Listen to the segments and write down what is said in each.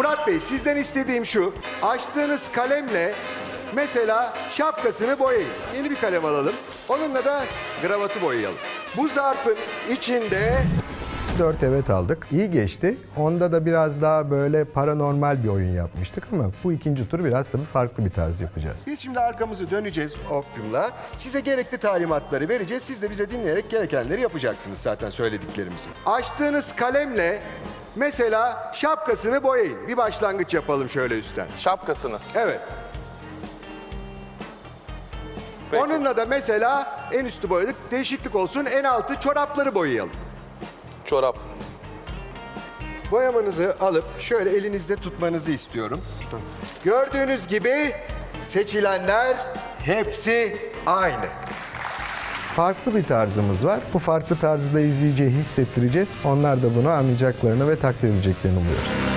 Murat Bey sizden istediğim şu. Açtığınız kalemle mesela şapkasını boyayın. Yeni bir kalem alalım. Onunla da gravatı boyayalım. Bu zarfın içinde 4 evet aldık. İyi geçti. Onda da biraz daha böyle paranormal bir oyun yapmıştık ama bu ikinci tur biraz tabii farklı bir tarz yapacağız. Biz şimdi arkamızı döneceğiz Optim'la. Size gerekli talimatları vereceğiz. Siz de bize dinleyerek gerekenleri yapacaksınız zaten söylediklerimizi. Açtığınız kalemle mesela şapkasını boyayın. Bir başlangıç yapalım şöyle üstten. Şapkasını. Evet. Peki. Onunla da mesela en üstü boyadık. Değişiklik olsun. En altı çorapları boyayalım. Çorap. Boyamanızı alıp şöyle elinizde tutmanızı istiyorum. Gördüğünüz gibi seçilenler hepsi aynı. Farklı bir tarzımız var. Bu farklı tarzı da izleyiciye hissettireceğiz. Onlar da bunu anlayacaklarını ve takdir edeceklerini umuyoruz.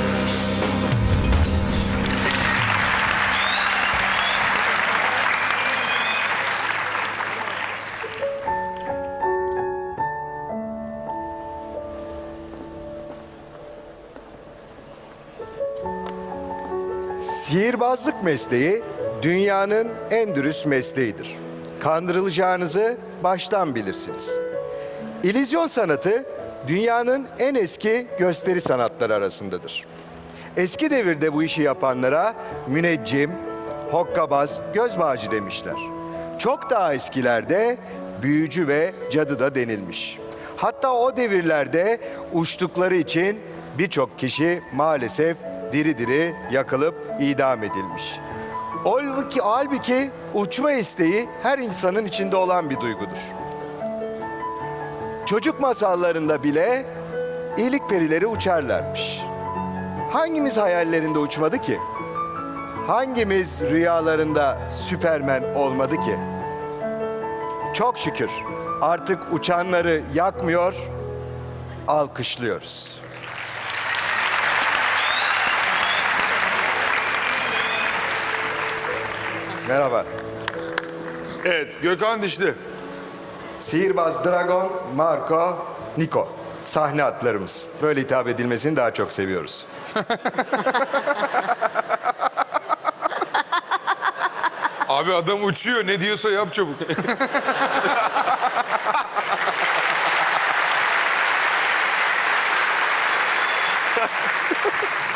Sihirbazlık mesleği dünyanın en dürüst mesleğidir. Kandırılacağınızı baştan bilirsiniz. İllüzyon sanatı dünyanın en eski gösteri sanatları arasındadır. Eski devirde bu işi yapanlara müneccim, hokkabaz, göz demişler. Çok daha eskilerde büyücü ve cadı da denilmiş. Hatta o devirlerde uçtukları için birçok kişi maalesef diri diri yakılıp idam edilmiş. Halbuki, halbuki uçma isteği her insanın içinde olan bir duygudur. Çocuk masallarında bile iyilik perileri uçarlarmış. Hangimiz hayallerinde uçmadı ki? Hangimiz rüyalarında Süpermen olmadı ki? Çok şükür artık uçanları yakmıyor, alkışlıyoruz. Merhaba. Evet, Gökhan Dişli. Sihirbaz Dragon, Marco, Niko. Sahne adlarımız. Böyle hitap edilmesini daha çok seviyoruz. Abi adam uçuyor, ne diyorsa yap çabuk.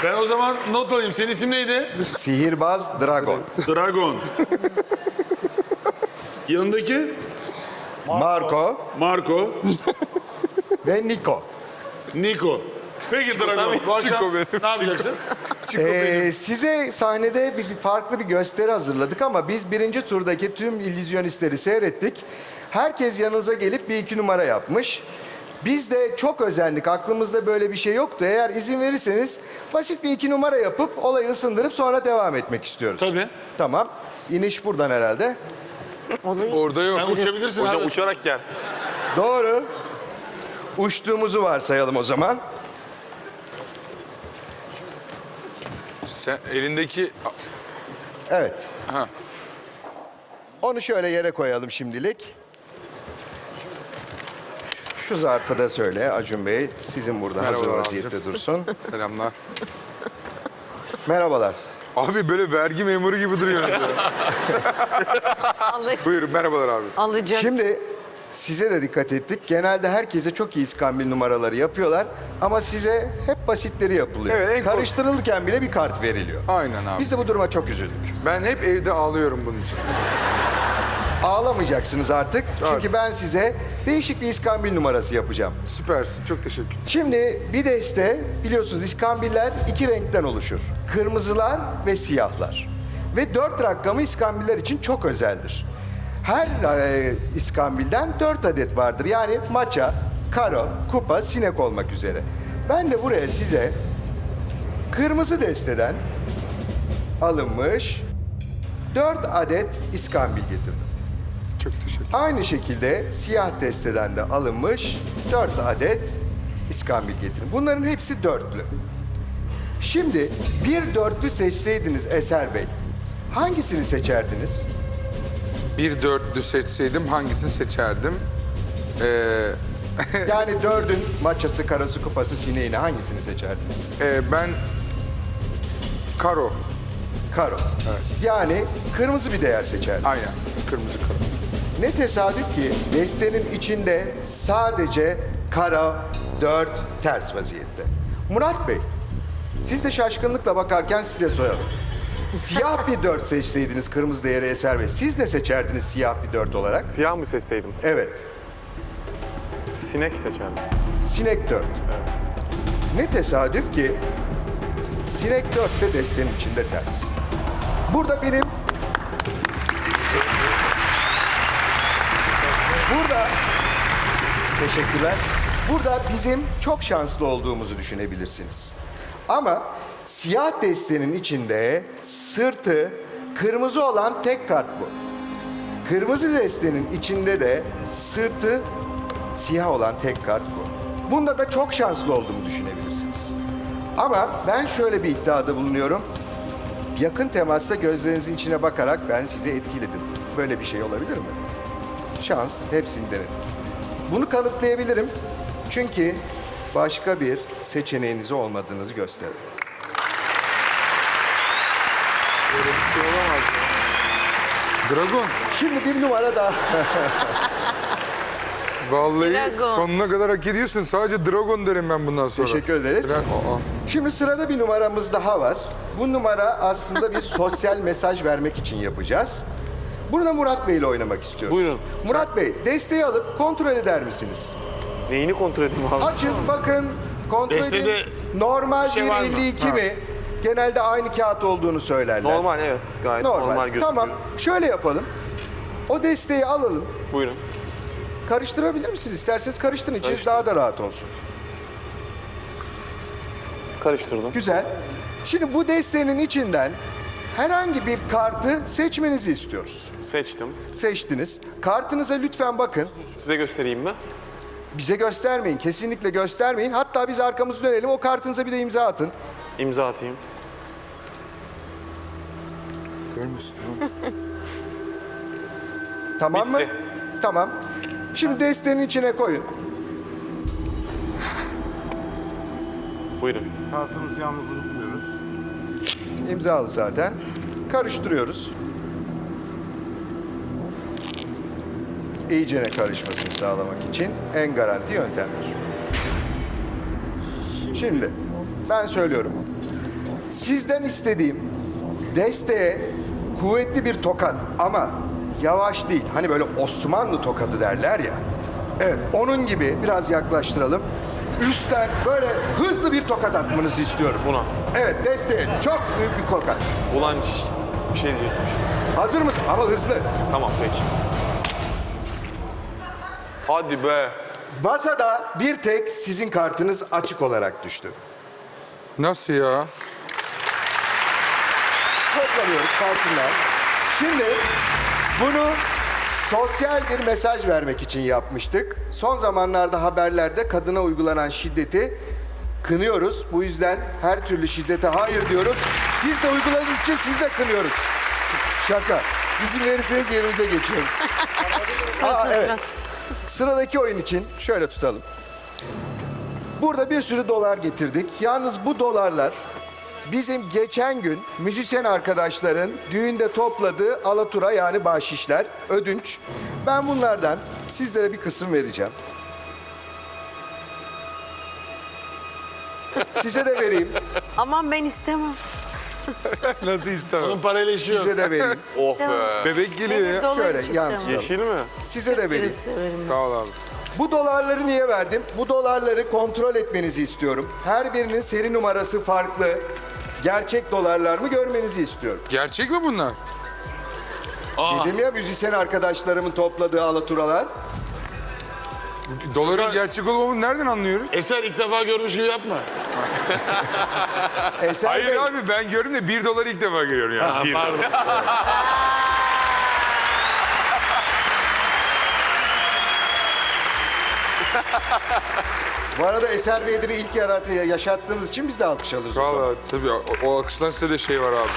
ben o zaman not alayım. Senin isim neydi? Sihirbaz Dragon, Dragon. Yanındaki? Marco Marco. ve Niko. Niko. Peki Dragon, bu akşam benim, ne yapacaksın? Ee, size sahnede bir, bir farklı bir gösteri hazırladık ama biz birinci turdaki tüm illüzyonistleri seyrettik. Herkes yanınıza gelip bir iki numara yapmış. Biz de çok özendik. Aklımızda böyle bir şey yoktu. Eğer izin verirseniz basit bir iki numara yapıp olayı ısındırıp sonra devam etmek istiyoruz. Tabii. Tamam. İniş buradan herhalde. Orada yok. Sen uçabilirsin Hocam abi. uçarak gel. Doğru. Uçtuğumuzu varsayalım o zaman. Sen elindeki... Evet. Ha. Onu şöyle yere koyalım şimdilik. Şu zarfı da söyle Acun Bey. Sizin burada hazır Merhabalar vaziyette abicim. dursun. Selamlar. Merhabalar. Abi böyle vergi memuru gibi duruyorsunuz. Buyurun merhabalar abi. alacak. Şimdi size de dikkat ettik. Genelde herkese çok iyi iskambil numaraları yapıyorlar. Ama size hep basitleri yapılıyor. Evet, en kork- Karıştırılırken bile bir kart veriliyor. Aynen abi. Biz de bu duruma çok üzüldük. Ben hep evde ağlıyorum bunun için. Ağlamayacaksınız artık. Çünkü Evet. ben size değişik bir iskambil numarası yapacağım. Süpersin. Çok teşekkür Şimdi bir deste biliyorsunuz iskambiller iki renkten oluşur. Kırmızılar ve siyahlar. Ve dört rakamı iskambiller için çok özeldir. Her e, iskambilden dört adet vardır. Yani maça, karo, kupa, sinek olmak üzere. Ben de buraya size kırmızı desteden alınmış dört adet iskambil getirdim. Çok teşekkür Aynı şekilde siyah desteden de alınmış 4 adet iskambil getirin. Bunların hepsi dörtlü. Şimdi bir dörtlü seçseydiniz Eser Bey, hangisini seçerdiniz? Bir dörtlü seçseydim hangisini seçerdim? Ee, Yani dördün maçası, karası, kupası, sineğini hangisini seçerdiniz? e, ben Karo. Karo. Yani kırmızı bir değer seçerdiniz. Aynen. Kırmızı karo. Ne tesadüf ki destenin içinde sadece kara, dört, ters vaziyette. Murat Bey, siz de şaşkınlıkla bakarken size soralım. Siyah bir dört seçseydiniz kırmızı değeri eser ve siz ne seçerdiniz siyah bir dört olarak? Siyah mı seçseydim? Evet, Sinek seçerdim. sinek dört. Ne tesadüf ki sinek dört de destenin içinde ters. Burada benim Burada teşekkürler. Burada bizim çok şanslı olduğumuzu düşünebilirsiniz. Ama siyah destenin içinde sırtı kırmızı olan tek kart bu. Kırmızı destenin içinde de sırtı siyah olan tek kart bu. Bunda da çok şanslı olduğumu düşünebilirsiniz. Ama ben şöyle bir iddiada bulunuyorum. Yakın temasta gözlerinizin içine bakarak ben sizi etkiledim. Böyle bir şey olabilir mi? Şans hepsini denedik. Bunu kanıtlayabilirim. Çünkü başka bir seçeneğiniz olmadığınızı gösterir. Böyle bir şey olamaz. Dragon. Şimdi bir numara daha. Vallahi Dragon. sonuna kadar hak ediyorsun. Sadece Dragon derim ben bundan sonra. Teşekkür ederiz. Dra- Aa. Şimdi sırada bir numaramız daha var. Bu numara aslında bir sosyal mesaj vermek için yapacağız. Bunu da Murat Bey ile oynamak istiyorum. Buyurun. Murat Bey, desteği alıp kontrol eder misiniz? Neyini kontrol edeyim abi? Açın, bakın, kontrol Destede edin. Normal şey bir var mı? 52 mi? Genelde aynı kağıt olduğunu söylerler. Normal evet gayet normal, gözüküyor. Tamam, şöyle yapalım. O desteği alalım. Buyurun. Karıştırabilir misiniz? İsterseniz karıştırın. İçiniz daha da rahat olsun. Karıştırdım. Güzel. Şimdi bu desteğin içinden herhangi bir kartı seçmenizi istiyoruz. Seçtim. Seçtiniz. Kartınıza lütfen bakın. Size göstereyim mi? Bize göstermeyin. Kesinlikle göstermeyin. Hatta biz arkamızı dönelim. O kartınıza bir de imza atın. İmza atayım. Mi? Tamam mı? Bitti. Tamam. Şimdi desteğin içine koyun. Buyurun. kartımızı yalnız unutmuyoruz. İmzalı zaten. Karıştırıyoruz. İyicene karışmasını sağlamak için en garanti yöntemdir. Şimdi ben söylüyorum. Sizden istediğim desteğe kuvvetli bir tokat ama yavaş değil. Hani böyle Osmanlı tokadı derler ya. Evet onun gibi biraz yaklaştıralım. Üstten böyle hızlı bir tokat atmanızı istiyorum. Buna. Evet desteğe çok büyük bir tokat. Ulan bir şey diyecektim. Hazır mısın? Ama hızlı. Tamam peki. Hadi be. Masada bir tek sizin kartınız açık olarak düştü. Nasıl ya? Toplanıyoruz kalsınlar. Şimdi bunu sosyal bir mesaj vermek için yapmıştık. Son zamanlarda haberlerde kadına uygulanan şiddeti kınıyoruz. Bu yüzden her türlü şiddete hayır diyoruz. Siz de uyguladığınız için siz de kınıyoruz. Şaka. İzin verirseniz yerimize geçiyoruz. Aa, evet. Sıradaki oyun için şöyle tutalım. Burada bir sürü dolar getirdik. Yalnız bu dolarlar bizim geçen gün müzisyen arkadaşların düğünde topladığı alatura yani bahşişler, ödünç. Ben bunlardan sizlere bir kısım vereceğim. Size de vereyim, Aman ben istemem. Nasıl istemem? Bunun parayla işi yok. size de vereyim. Oh be. Bebek geliyor ya. Şöyle yan istemem. Yeşil mi? Size de vereyim. Sağ ol abi. Bu dolarları niye verdim? Bu dolarları kontrol etmenizi istiyorum. Her birinin seri numarası farklı. Gerçek dolarlar mı görmenizi istiyorum. Gerçek mi bunlar? Dedim ya müzisyen arkadaşlarımın topladığı alaturalar. Doların gerçek olmamını nereden anlıyoruz? Eser ilk defa görmüş gibi yapma. Eser Hayır Bey, abi ben gördüm de bir doları ilk defa görüyorum yani. Ha, Bir pardon. Bu arada Eser Bey'de bir ilk yaratı yaşattığımız için biz de alkış alırız. o zaman. Valla tabii o, o alkıştan size de şey var abi.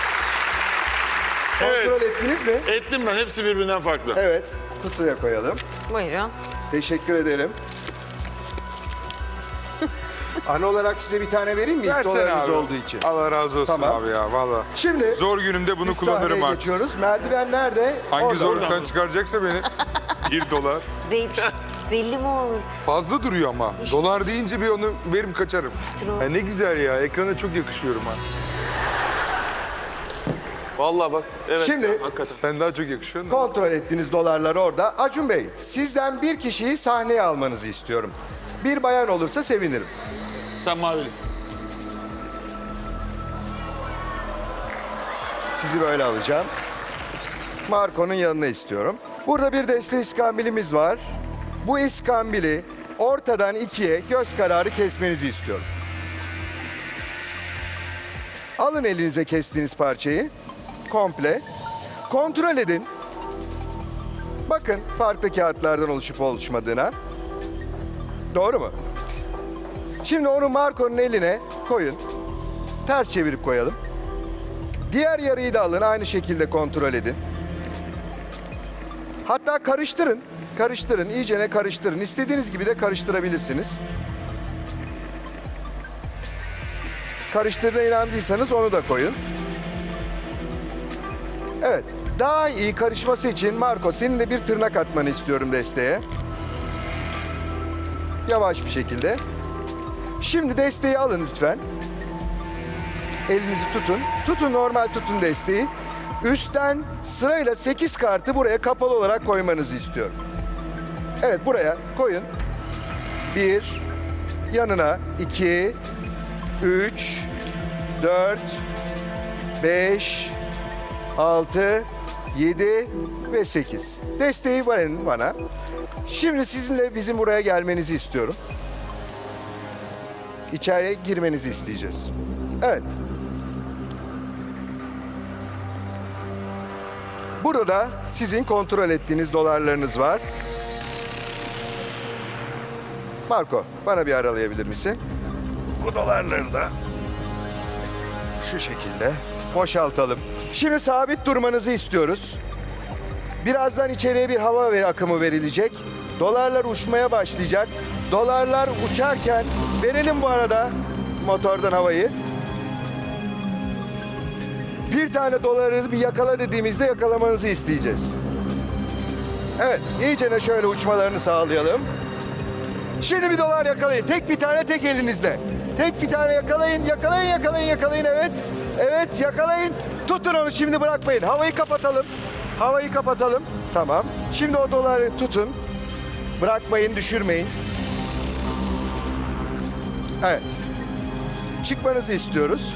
Kontrol ettiniz mi? Ettim ben. Hepsi birbirinden farklı. Evet. Kutuya koyalım. Buyurun. Teşekkür ederim. An olarak size bir tane vereyim mi? İlk Versene dolarınız abi. olduğu için. Allah razı olsun Tamam. abi ya valla. Şimdi Zor günümde bunu biz kullanırım sahneye artık. geçiyoruz. Merdiven nerede? Hangi Orada. zorluktan çıkaracaksa beni. Bir dolar. Belli, belli mi olur? Fazla duruyor ama. Dolar deyince bir onu verim kaçarım. Ya ne güzel ya. Ekrana çok yakışıyorum ha. Vallahi bak. Evet. Şimdi- ya, hakikaten. Sen daha çok yakışıyorsun. da. Kontrol ettiğiniz dolarlar orada. Acun Bey, sizden bir kişiyi sahneye almanızı istiyorum. Bir bayan olursa sevinirim. Sen mavili. Sizi böyle alacağım. Marco'nun yanına istiyorum. Burada bir deste iskambilimiz var. Bu iskambili ortadan ikiye göz kararı kesmenizi istiyorum. Alın elinize kestiğiniz parçayı. Komple. Kontrol edin. Bakın farklı kağıtlardan oluşup oluşmadığına. Doğru mu? Şimdi onu Marco'nun eline koyun. Ters çevirip koyalım. Diğer yarıyı da alın aynı şekilde kontrol edin. Hatta karıştırın. Karıştırın, iyicene karıştırın. İstediğiniz gibi de karıştırabilirsiniz. Karıştırdığına inandıysanız onu da koyun. Evet, daha iyi karışması için Marco senin de bir tırnak atmanı istiyorum desteğe. Yavaş bir şekilde. Şimdi desteği alın lütfen. Elinizi tutun. Tutun normal tutun desteği. Üstten sırayla 8 kartı buraya kapalı olarak koymanızı istiyorum. Evet buraya koyun. 1 yanına 2 3 4 5 6 7 ve 8. Desteği verin bana. Şimdi sizinle bizim buraya gelmenizi istiyorum. İçeriye girmenizi isteyeceğiz. Evet. Burada da sizin kontrol ettiğiniz dolarlarınız var. Marco, bana bir aralayabilir misin? Bu dolarları da şu şekilde boşaltalım. Şimdi sabit durmanızı istiyoruz. Birazdan içeriye bir hava ve akımı verilecek. Dolarlar uçmaya başlayacak. Dolarlar uçarken verelim bu arada motordan havayı. Bir tane dolarınızı bir yakala dediğimizde yakalamanızı isteyeceğiz. Evet, iyicene şöyle uçmalarını sağlayalım. Şimdi bir dolar yakalayın. Tek bir tane tek elinizle. Tek bir tane yakalayın, yakalayın, yakalayın, yakalayın. Evet, evet yakalayın. Tutun onu şimdi bırakmayın. Havayı kapatalım. Havayı kapatalım. Tamam. Şimdi o doları tutun. Bırakmayın, düşürmeyin. Evet. Çıkmanızı istiyoruz.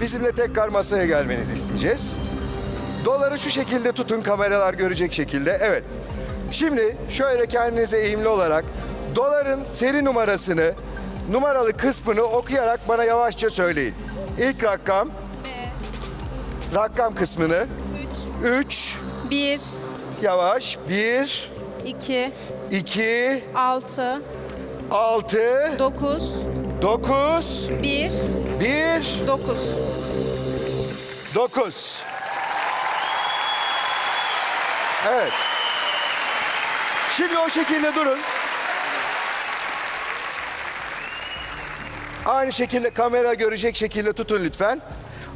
Bizimle tekrar masaya gelmenizi isteyeceğiz. Doları şu şekilde tutun kameralar görecek şekilde. Evet. Şimdi şöyle kendinize eğimli olarak doların seri numarasını, numaralı kısmını okuyarak bana yavaşça söyleyin. İlk rakam, rakam kısmını. 3, 1, yavaş, 1, 2, 2, 6, 6, 9, 9, 1, 1, 9. 9. Evet. Şimdi o şekilde durun. Aynı şekilde kamera görecek şekilde tutun lütfen.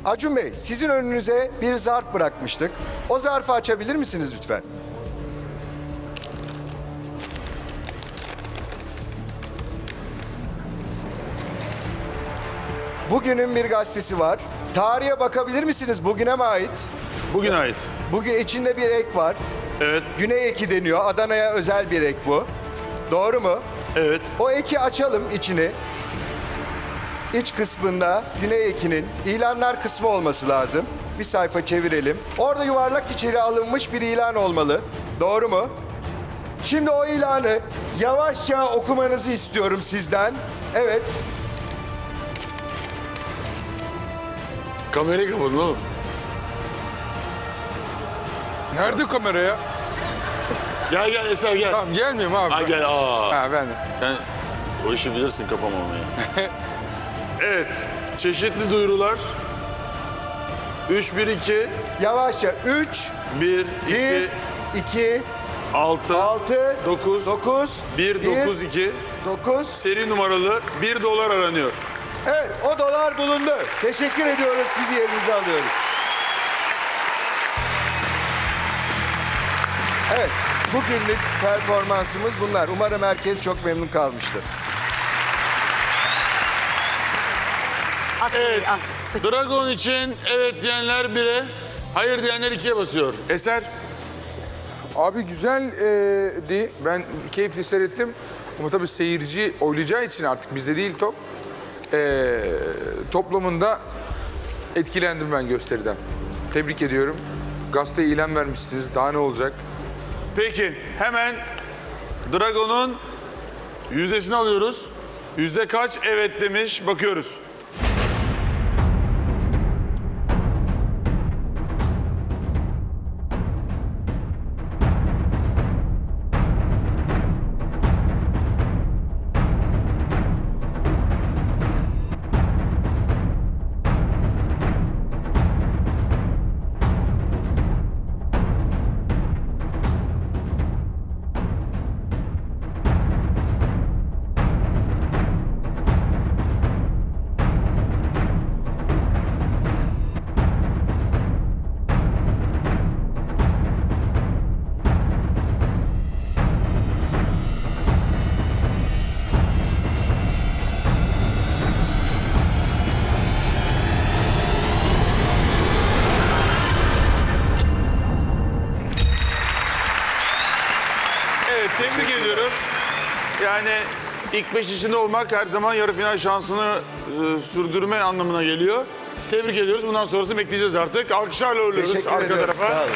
Acun Bey, sizin önünüze bir zarf bırakmıştık. O zarfı açabilir misiniz lütfen? Bugünün bir gazetesi var. Tarihe bakabilir misiniz? Bugüne mi ait? Bugün ait. Bugün içinde bir ek var. Evet, Güney eki deniyor. Adana'ya özel bir ek bu. Doğru mu? evet. O eki açalım içini. İç kısmında Güney ekinin ilanlar kısmı olması lazım. Bir sayfa çevirelim. Orada yuvarlak içeri alınmış bir ilan olmalı. Doğru mu? Şimdi o ilanı yavaşça okumanızı istiyorum sizden. Evet. Kamerayı kapatın oğlum. Nerede kamera ya? Gel gel Eser gel. Tamam gelmiyorum abi. Ha gel aa. Ha ben de. Sen o işi bilirsin kapamamayı. evet. Çeşitli duyurular. 3, 1, 2, Yavaşça 3, 1, 2, 1, 2, 6, 6, 9, 9, 1, 9, 2, 9. Seri numaralı 1 dolar aranıyor. O dolar bulundu. Teşekkür ediyoruz. Sizi yerinize alıyoruz. Evet bugünlük performansımız bunlar. Umarım herkes çok memnun kalmıştır. At, Evet. at. Sık. Dragon için evet diyenler 1'e, hayır diyenler 2'ye basıyor. Eser. Abi güzeldi. Ben keyifli seyrettim. Ama tabii seyirci oylayacağı için artık bizde değil top. Ee, toplamında etkilendim ben gösteriden. Tebrik ediyorum. Gazeteye ilan vermişsiniz. Daha ne olacak? Peki hemen Dragon'un yüzdesini alıyoruz. Yüzde kaç evet demiş bakıyoruz. Yani ilk beş içinde olmak her zaman yarı final şansını e, sürdürme anlamına geliyor. Tebrik ediyoruz. Bundan sonrasını bekleyeceğiz artık. Alkışlarla uğurluyoruz Teşekkür arka ediyoruz. tarafa. Sağ olun.